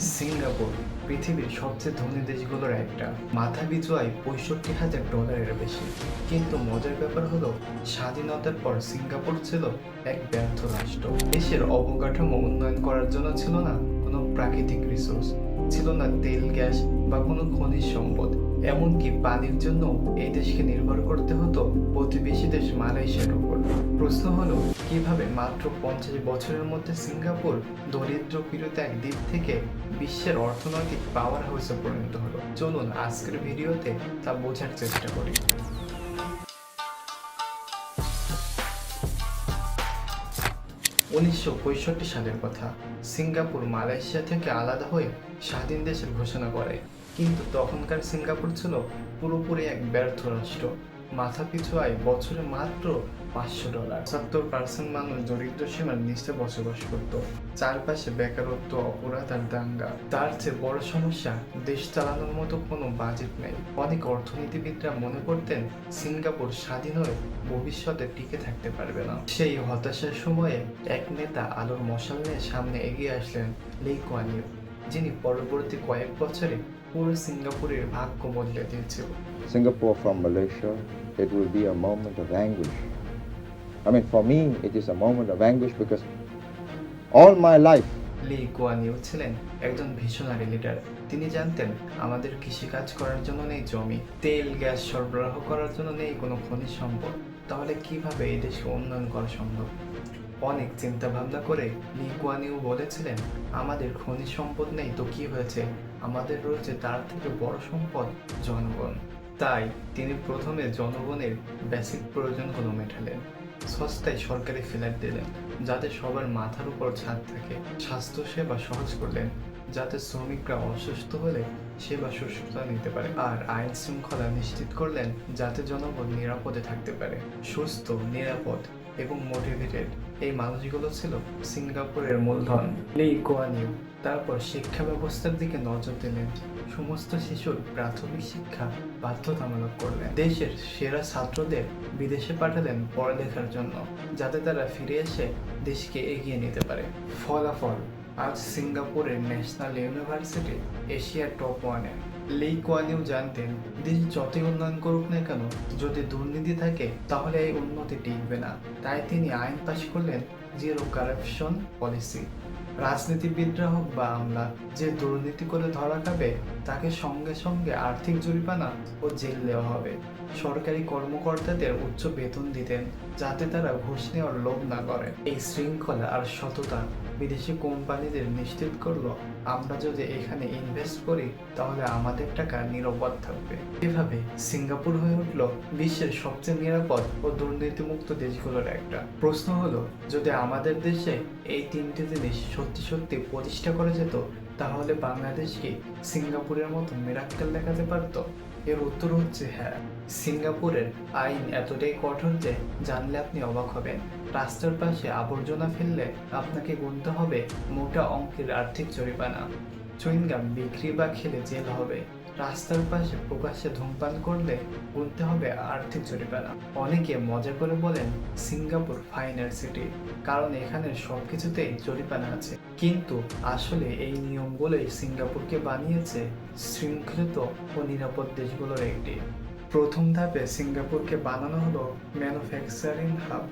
Singapore, পৃথিবীর সবচেয়ে ধনী দেশগুলোর একটা। মাথা পিছু আয় পঁয়ষট্টি হাজার ডলারের বেশি। কিন্তু মজার ব্যাপার হলো, স্বাধীনতার পর সিঙ্গাপুর ছিল এক ব্যর্থ রাষ্ট্র। দেশের অবকাঠামো উন্নয়ন করার জন্য ছিল না কোনো প্রাকৃতিক রিসোর্স ছিল না তেল, গ্যাস বা কোনো খনিজ সম্পদ। এমনকি পানির জন্য এই দেশকে নির্ভর করতে হতো প্রতিবেশী দেশ মালয়েশিয়ার উপর। প্রশ্ন হলো, কীভাবে মাত্র পঞ্চাশ বছরের মধ্যে সিঙ্গাপুর দরিদ্র পীড়িত এক দ্বীপ থেকে বিশ্বের অর্থনৈতিক পাওয়ার হাউসে পরিণত হলো? চলুন আজকের ভিডিওতে তা বোঝার চেষ্টা করি। উনিশশো পঁয়ষট্টি সালের কথা, সিঙ্গাপুর মালয়েশিয়া থেকে আলাদা হয়ে স্বাধীন দেশের ঘোষণা করে। কিন্তু তখনকার সিঙ্গাপুর ছিল পুরোপুরি এক ব্যর্থ রাষ্ট্র। মাথা পিছু আয় বছরে মাত্র পাঁচশো ডলার। সত্তর পার্সেন্ট মানুষ দরিদ্র সীমার নিচে বসবাস করত। চারপাশে বেকারত্ব অপরাধ আর দাঙ্গা। তার চেয়ে বড় সমস্যা দেশ চালানোর মতো কোনো বাজেট নেই। অনেক অর্থনীতিবিদরা মনে করতেন সিঙ্গাপুর স্বাধীন হয়ে ভবিষ্যতে টিকে থাকতে পারবে না। সেই হতাশার সময়ে এক নেতা আলোর মশাল নিয়ে সামনে এগিয়ে আসলেন লি কুয়ান ইউ, যিনি পরবর্তী কয়েক বছরে পুরো সিঙ্গাপুরের ভাগ্য বদলে দিয়েছিল Singapore from Malaysia, it will be a moment of anguish. I mean, for me, it is a moment of anguish because all my life, Lee Kuan Yew ছিলেন একজন ভিশনারি লিডার তিনি জানতেন আমাদের কৃষিকাজ করার জন্য নেই জমি তেল গ্যাস সরবরাহ করার জন্য নেই কোনো খনিজ সম্পদ। তাহলে কীভাবে এই দেশকে উন্নয়ন করা সম্ভব? অনেক চিন্তা ভাবনা করে লিকুয়ানিউ বলেছিলেন, আমাদের খনিজ সম্পদ নেই তো কি হয়েছে? আমাদের রয়েছে তার থেকে বড় সম্পদ, জনগণ। তাই তিনি প্রথমে জনগণের বেসিক প্রয়োজনগুলো মেটালেন। সস্তায় সরকারি ফ্ল্যাট দিলেন, যাতে সবার মাথার উপর ছাদ থাকে। স্বাস্থ্যসেবা সহজ করলেন। যাতে শ্রমিকরা অসুস্থ হলে সেবা সুস্থতা নিতে পারে। আর আইন শৃঙ্খলা নিশ্চিত করলেন যাতে জনগণ নিরাপদে থাকতে পারে, সুস্থ, নিরাপদ এবং মোটিভেটেড এই মানুষগুলো ছিল সিঙ্গাপুরের মূলধন। লি কোয়ান ইউ তারপর শিক্ষা ব্যবস্থার দিকে নজর দিলেন। সমস্ত শিশুর প্রাথমিক শিক্ষা বাধ্যতামূলক করলেন। দেশের সেরা ছাত্রদের বিদেশে পাঠালেন পড়ালেখার জন্য, যাতে তারা ফিরে এসে দেশকে এগিয়ে নিতে পারে। ফলাফল। আজ সিঙ্গাপুরের ন্যাশনাল ইউনিভার্সিটি এশিয়ার টপ ওয়ানে। লি কোয়ানিউ জানতেন, দেশ যতই উন্নয়ন করুক না কেন, যদি দুর্নীতি থাকে, তাহলে এই উন্নতি টিকবে না। তাই তিনি আইন পাশ করলেন জিরো কারাপশন পলিসি। রাজনীতিবিদরা হোক বা আমলা, যে দুর্নীতি করে ধরা খাবে, তাকে সঙ্গে সঙ্গে আর্থিক জরিমানা ও জেল দেওয়া হবে। সরকারি কর্মকর্তাদের উচ্চ বেতন দিতেন, যাতে তারা ঘুষ নেওয়ার লোভ না করে। এই শৃঙ্খলা আর সততা বিদেশি কোম্পানিদের নিশ্চিত করল আমরা যদি এখানে ইনভেস্ট করি, তাহলে আমাদের টাকা নিরাপদ থাকবে। এভাবে সিঙ্গাপুর হয়ে উঠল বিশ্বের সবচেয়ে নিরাপদ ও দুর্নীতিমুক্ত দেশগুলোর একটা। প্রশ্ন হলো, যদি আমাদের দেশে এই তিনটি জিনিস সত্যি সত্যি প্রতিষ্ঠা করা যেত, তাহলে বাংলাদেশ কি সিঙ্গাপুরের মতো মিরাক্কেল দেখাতে পারতো? এর উত্তর হচ্ছে হ্যাঁ। সিঙ্গাপুরের আইন এতটাই কঠোর যে জানলে আপনি অবাক হবেন। রাস্তার পাশে আবর্জনা ফেললে আপনাকে গুনতে হবে মোটা অঙ্কের আর্থিক জরিমানা। চুইংগাম বিক্রি বা খেলে জেল হবে। রাস্তার পাশে প্রকাশ্যে ধূমপান করলে গুনতে হবে আর্থিক জরিমানা অনেকে মজা করে বলেন সিঙ্গাপুর ফাইনাল সিটি, কারণ এখানে সবকিছুতেই জরিমানা আছে। কিন্তু আসলে এই নিয়মগুলোই সিঙ্গাপুরকে বানিয়েছে শৃঙ্খলিত ও নিরাপদ দেশগুলোর একটি। প্রথম ধাপে সিঙ্গাপুরকে বানানো হলো ম্যানুফ্যাকচারিং হাব,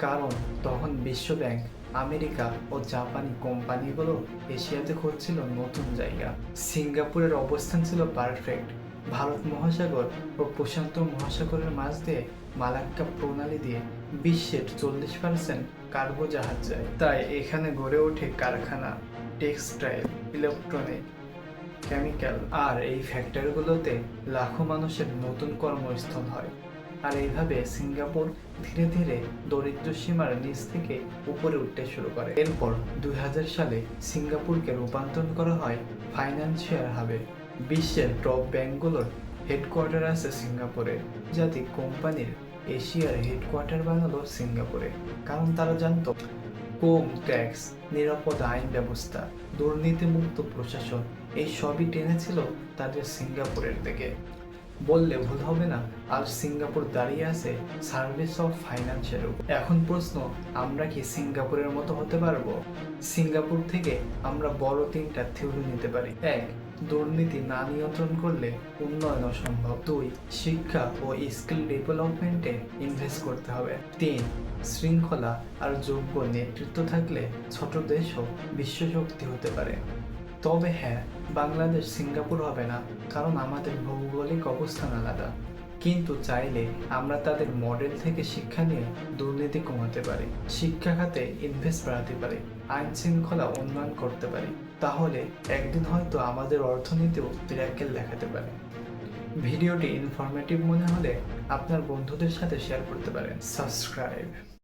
কারণ তখন বিশ্ব ব্যাংক আমেরিকা ও জাপানি কোম্পানিগুলো এশিয়াতে খুঁজছিল নতুন জায়গা। সিঙ্গাপুরের অবস্থান ছিল পারফেক্ট ভারত মহাসাগর ও প্রশান্ত মহাসাগরের মাঝ দিয়ে মালাক্কা প্রণালী দিয়ে বিশ্বের চল্লিশ পার্সেন্ট কার্গো জাহাজ যায়। তাই এখানে গড়ে ওঠে কারখানা, টেক্সটাইল, ইলেকট্রনিক, কেমিক্যাল। আর এই ফ্যাক্টরিগুলোতে লাখো মানুষের নতুন কর্মস্থল হয়। আর এইভাবে সিঙ্গাপুর ধীরে ধীরে দরিদ্র সীমার নিচ থেকে উপরে উঠতে শুরু করে। এরপর দুই হাজার সালে সিঙ্গাপুরকে রূপান্তর করা হয় ফাইন্যান্সিয়াল হাবে। বিশ্বের টপ ব্যাংকগুলোর হেডকোয়ার্টার আছে সিঙ্গাপুরে, যাতে কোম্পানির এশিয়ার হেডকোয়ার্টার বানালো সিঙ্গাপুরে। কারণ তারা জানতো, কম ট্যাক্স, নিরাপদ আইন ব্যবস্থা, দুর্নীতিমুক্ত প্রশাসন, এই সবই টেনেছিল তাদের সিঙ্গাপুরের দিকে। বললে ভুল হবে না। আর সিঙ্গাপুর দাঁড়িয়ে আছে সার্ভিস অফ ফাইন্যান্সের এখন প্রশ্ন, আমরা কি সিঙ্গাপুরের মতো হতে পারব? সিঙ্গাপুর থেকে আমরা বড় তিনটা থিওরি নিতে পারি। এক, দুর্নীতি না নিয়ন্ত্রণ করলে উন্নয়ন অসম্ভব। দুই, শিক্ষা ও স্কিল ডেভেলপমেন্টে ইনভেস্ট করতে হবে। তিন, শৃঙ্খলা আর যোগ্য নেতৃত্ব থাকলে ছোট দেশও বিশ্বশক্তি হতে পারে। তবে হ্যাঁ বাংলাদেশ সিঙ্গাপুর হবে না, কারণ আমাদের ভৌগোলিক অবস্থান আলাদা। কিন্তু চাইলে আমরা তাদের মডেল থেকে শিক্ষা নিয়ে দুর্নীতি কমাতে পারি, শিক্ষা খাতে ইনভেস্ট বাড়াতে পারি, আইন শৃঙ্খলা উন্নয়ন করতে পারি। তাহলে একদিন হয়তো আমাদের অর্থনীতিও বিরাক্কেল দেখাতে পারে। ভিডিওটি ইনফরমেটিভ মনে হলে আপনার বন্ধুদের সাথে শেয়ার করতে পারেন। সাবস্ক্রাইব